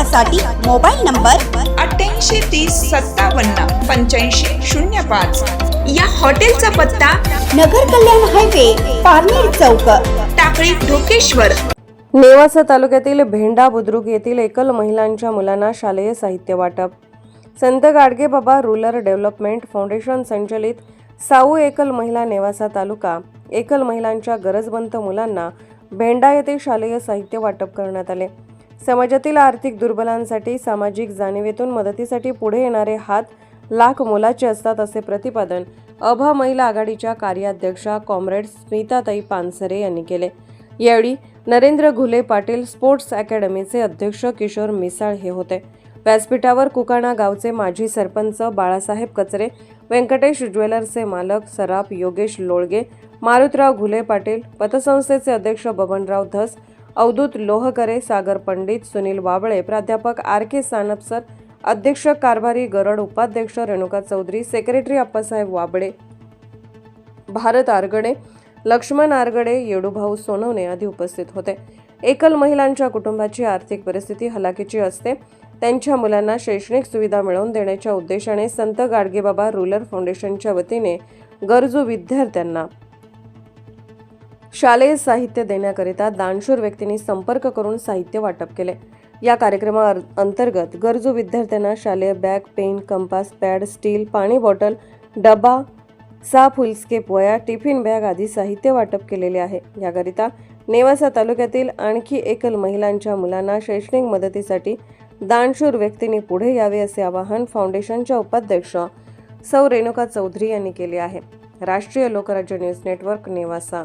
संपर्कासाठी mobile number अठ्ठ्याऐंशी तीस सत्तावन्न पंच्याऐंशी शून्य पाच. या हॉटेलचा पत्ता नगर कल्याण हायवे पारनेर चौक. टाकळी ढोकेश्वर. नेवासा तालुक्यातील भेंडा बुद्रुक येथील एकल महिलांच्या मुलांना शालेय साहित्य वाटप. संत गाडगेबाबा रुरल डेव्हलपमेंट फाउंडेशन संचलित साऊ एकल महिला नेवासा तालुका एकल महिलांच्या गरजवंत मुलांना भेंडा येथे शालेय साहित्य वाटप करण्यात आले. समाजातील आर्थिक दुर्बलांसाठी सामाजिक जाणीवेतून मदतीसाठी पुढे येणारे हात लाख मोलाचे असतात असे प्रतिपादन अभा महिला आघाडीच्या कार्याध्यक्षा कॉम्रेड स्मिताताई पानसरे यांनी केले. यावेळी नरेंद्र घुले पाटील स्पोर्ट्स अकॅडमीचे अध्यक्ष किशोर मिसाळ हे होते. व्यासपीठावर कुकाणा गावचे माजी सरपंच बाळासाहेब कचरे व्यंकटेश ज्वेलर्सचे मालक सराफ योगेश लोळगे मारुतराव घुले पाटील पतसंस्थेचे अध्यक्ष बबनराव धस अवधूत लोहकरे सागर पंडित सुनील वाबळे प्राध्यापक आर के सानपसर अध्यक्ष कारभारी गरड उपाध्यक्ष रेणुका चौधरी सेक्रेटरी अप्पासाहेब वाबळे. भारत आरगडे लक्ष्मण आरगडे येडूभाऊ सोनवणे आदी उपस्थित होते. एकल महिलांच्या कुटुंबाची आर्थिक परिस्थिती हलाखीची असते. त्यांच्या मुलांना शैक्षणिक सुविधा मिळवून देण्याच्या उद्देशाने संत गाडगेबाबा रुरल फाउंडेशनच्या वतीने गरजू विद्यार्थ्यांना शालेय साहित्य देण्याकरिता दानशूर व्यक्तींनी संपर्क करून साहित्य वाटप केले. या कार्यक्रमा अंतर्गत गरजू विद्यार्थ्यांना शालेय bag pen compass pad steel पाणी बॉटल डबा सहा फुलस्केप वया टिफिन बॅग आदी साहित्य वाटप केलेले आहे. याकरिता नेवासा तालुक्यातील आणखी एकल महिलांच्या मुलांना शैक्षणिक मदतीसाठी दानशूर व्यक्तींनी पुढे यावे असे आवाहन फाउंडेशनच्या उपाध्यक्ष सौ रेणुका चौधरी यांनी केले आहे. राष्ट्रीय लोकराज्य न्यूज नेटवर्क नेवासा.